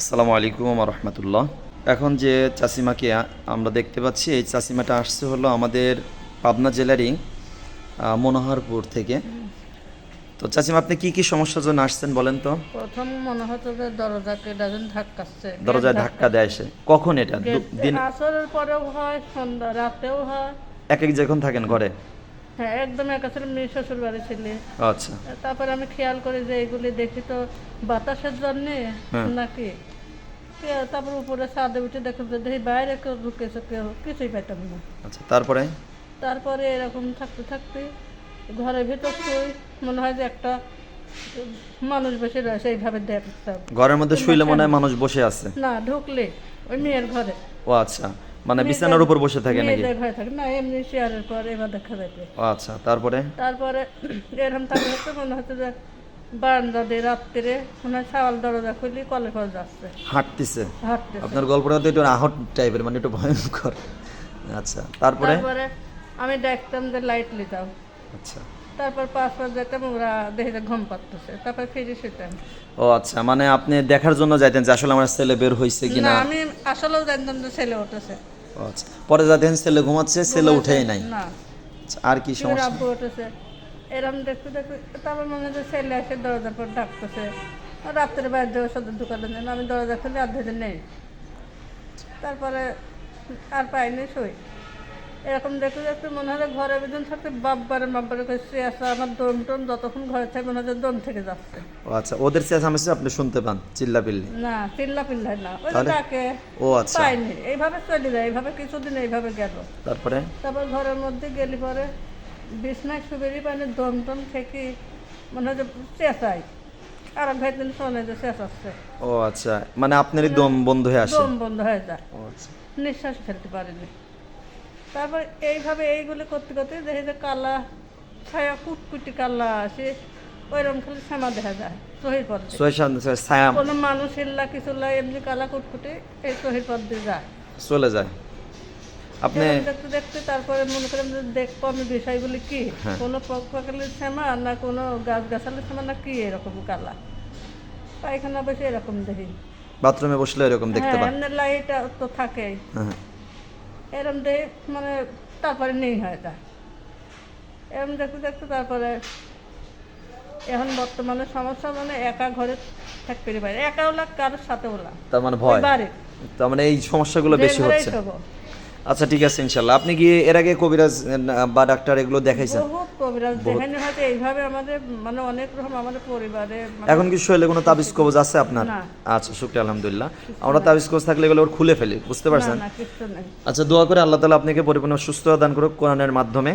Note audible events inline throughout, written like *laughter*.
আসসালামু আলাইকুম রহমতুল্লাহ। এখন যে চাষিমাকে আমরা দেখতে পাচ্ছি এই চাষিমাটা আসছে হলো আমাদের পাবনা জেলারই মনোহরপুর থেকে। তো চাষিমা আপনি কি কি সমস্যার জন্য আসছেন বলেন তো? প্রথম মনে হতো যে দরজাকে ডাজন ধাক্কাচ্ছে দরজায় ধাক্কা দেয় এসে কখন এটা? দিন আসরের পরেও হয় সন্ধ্যা রাতেও হয়। এক এক যখন থাকেন ঘরে? হ্যাঁ একদম একাছের মেয়ে শ্বশুর বাড়ি ছিলে। আচ্ছা। তারপরে আমি খেয়াল করি যে এগুলি দেখি তো বাতাসের জন্যে হ্যাঁ। নাকি? তারপর উপরে ছাদে উঠে দেখি দেখি বাইরে কেউ ঢুকেছে কেউ কিছুই পেতাম না। আচ্ছা তারপরে? তারপরে এরকম থাকতে থাকতে ঘরের ভিতর শুই মনে হয় যে একটা মানুষ বসে রয়েছে এইভাবে দেখতাম। ঘরের মধ্যে শুইলে মনে হয় মানুষ বসে আছে। না ঢুকলে ওই মেয়ের ঘরে। ও আচ্ছা। মানে বিছানার উপর বসে থাকে নাকি? ঘরে থাকে। না এমনি চেয়ারের পর এবার দেখা যাবে। আচ্ছা তারপরে? তারপরে *coughs* এরকম থাকতে থাকতে মনে হচ্ছে যে বারান্দা দিয়ে রাত্রে মনে ছাওয়াল দরজা খুলি কলে করে যাচ্ছে। হাঁটতেছে? হাঁটতে আপনার গল্পটা তো একটু আহট টাইপের মানে একটু ভয়ঙ্কর। আচ্ছা তারপরে? তারপরে আমি দেখতাম যে লাইট লিতাম আচ্ছা। তারপর পাঁচ পাঁচ যেতাম ওরা দেখে যে ঘুম পাচ্ছে তারপর ফিরে শুতাম ও আচ্ছা মানে আপনি দেখার জন্য যাইতেন যে আসলে আমার ছেলে বের হয়েছে কিনা? আমি আসলেও জানতাম যে ছেলে উঠেছে। আচ্ছা পরে যা দেখেন ছেলে ঘুমাচ্ছে ছেলে উঠেই নাই। না। আচ্ছা, আর কি সমস্যা? এরম দেখতে দেখতে তারপর মনে হয় ছেলে এসে দরজার পর ডাকতেছে। রাত্রে বাইরে দেওয়া সদর দোকানে যেন আমি দরজা খুলে আর নেই। তারপরে আর পাইনি শুই। এরকম দেখতে দেখতে মনে হয় ঘরের ভিতর থাকতে বাব্বারে বাব্বারে করে শুয়ে আমার দম টম যতক্ষণ ঘরে থাকে মনে হয় দম থেকে যাচ্ছে। ও আচ্ছা ওদের চেঁচামেচি আপনি শুনতে পান চিল্লা পিল্লি না চিল্লা পিল্লাই না। ওই ডাকে। ও আচ্ছা। পাইনি। এইভাবে চলে যায় এইভাবে কিছুদিন এইভাবে গেল। তারপরে? তারপর ঘরের মধ্যে গেলি পরে বিছনায় শুবেরই পানি দম টম থেকে মনে হয় যে চেঁচাই আর ভাই দিন শোনে যে চেঁচাচ্ছে ও আচ্ছা মানে আপনারই দম বন্ধ হয়ে আসে। দম বন্ধ হয়ে যায়। ও আচ্ছা। নিঃশ্বাস ফেলতে পারিনি। তারপর এইভাবে এইগুলো করতে করতে দেখি যে কালা ছায়া কুটকুটি কালা আসে। ওইরকম খালি শ্যামা দেখা যায় চহির পথ কোনো মানুষ ইল্লা কিছুল্লা এমনি কালা কুটকুটি এই চহির পথ দিয়ে যায়। চলে যায়। আপনি দেখতে দেখতে তারপরে মনে করেন যে দেখব আমি বিষয়গুলি কি? হ্যাঁ। কোনো পক পাকালির শ্যামা না কোনো গাছ গাছালির শ্যামা না কি এরকম কালা? পায়খানা বসে এরকম দেখি। বাথরুমে বসলে এরকম দেখতে হ্যাঁ পান লাইট তো থাকেই। হ্যাঁ। এরম দিয়ে মানে তারপরে নেই হয় তা। এরম দেখতে দেখতে তারপরে এখন বর্তমানে সমস্যা মানে একা ঘরে থাকতে পারে একা ওলা কারোর সাথে ওলা তার মানে ভয়? তার মানে এই সমস্যাগুলো বেশি হচ্ছে। আচ্ছা ঠিক আছে ইনশাল্লাহ। আপনি কি এর আগে কবিরাজ বা ডাক্তার এগুলো দেখাইছেন? কবিরাজ হয়তো এইভাবে আমাদের মানে অনেক রকম আমাদের পরিবারে মানে এখন কি শরীরে কোনো তাবিজ কবজ আছে আপনার? না। আচ্ছা শুক্রিয়া আলহামদুলিল্লাহ। আমরা তাবিজ কবজ থাকলে এগুলো ওর খুলে ফেলি বুঝতে পারছেন? না কিছু নেই। আচ্ছা দোয়া করে আল্লাহ তালা আপনাকে পরিপূর্ণ সুস্থতা দান করুক কোরআনের মাধ্যমে।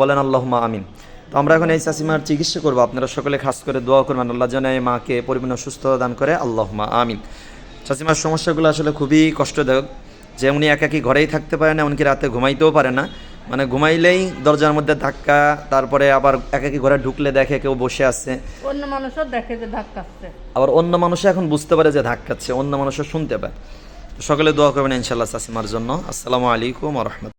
বলেন আল্লাহুম্মা আমিন। তো আমরা এখন এই চাষিমার চিকিৎসা করব। আপনারা সকলে খাস করে দোয়া করবেন। আল্লাহ যেন এই মাকে পরিপূর্ণ সুস্থতা দান করে। আল্লাহুম্মা আমিন। চাষিমার সমস্যাগুলো আসলে খুবই কষ্টদায়ক। যে উনি একাকি ঘরেই থাকতে পারে না এমনকি রাতে ঘুমাইতেও পারে না। মানে ঘুমাইলেই দরজার মধ্যে ধাক্কা তারপরে আবার একাকি ঘরে ঢুকলে দেখে কেউ বসে আছে। অন্য মানুষও দেখে যে ধাক্কাচ্ছে আবার অন্য মানুষ এখন বুঝতে পারে যে ধাক্কাচ্ছে অন্য মানুষও শুনতে পায়। সকলে দোয়া করবেন ইনশাল্লাহ সাসিমার জন্য। আসসালামু আলাইকুম রহমত